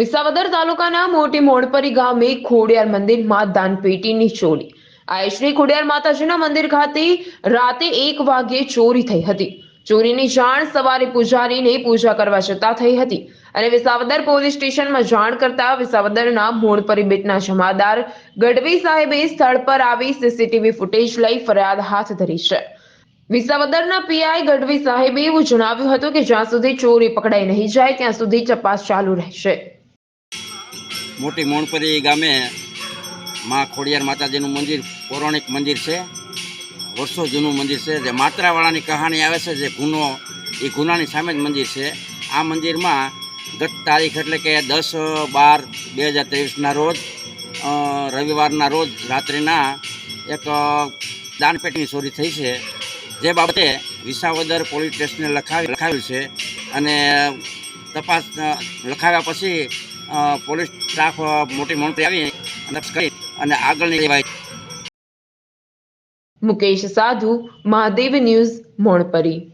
વિસાવદર તાલુકાના મોટી મોડપરી ગામે ખોડિયાર મંદિરમાં દાનપેટીની ચોરી આ શ્રી ખોડિયાર માતાજીના મંદિર ખાતે રાતે એક વાગ્યે ચોરી થઈ હતી. ચોરીની જાણ સવારે પૂજારીને પૂજા કરવા જતા થઈ હતી અને વિસાવદર પોલીસ સ્ટેશનમાં જાણ કરતા વિસાવદરના મોડપરી બેટના જમાદાર ગઢવી સાહેબે સ્થળ પર આવી સીસીટીવી ફૂટેજ લઈ ફરિયાદ હાથ ધરી છે. વિસાવદરના પીઆઈ ગઢવી સાહેબે એવું જણાવ્યું હતું કે જ્યાં સુધી ચોરી પકડાઈ નહીં જાય, ત્યાં સુધી તપાસ ચાલુ રહેશે. મોટી મોણપરી ગામે માં ખોડિયાર માતાજીનું મંદિર, પૌરાણિક મંદિર છે. વર્ષો જૂનું મંદિર છે. જે માત્રાવાળાની કહાણી આવે છે જે ગુનો, એ ગુનાની સામે જ મંદિર છે. આ મંદિરમાં ગત તારીખ એટલે કે દસ બાર બે હજાર ત્રેવીસના રોજ રવિવારના રોજ રાત્રિના એક દાનપેટની ચોરી થઈ છે. જે બાબતે વિસાવદર પોલીસ સ્ટેશને લખાવી લખાવ્યું છે અને તપાસ લખાવ્યા પછી પોલીસ સ્ટાફ મોટી મોટી આવી તપાસ કરી અને આગળની લેવાય મુકેશ સાધુ, મહાદેવ ન્યૂઝ, મોણપરી.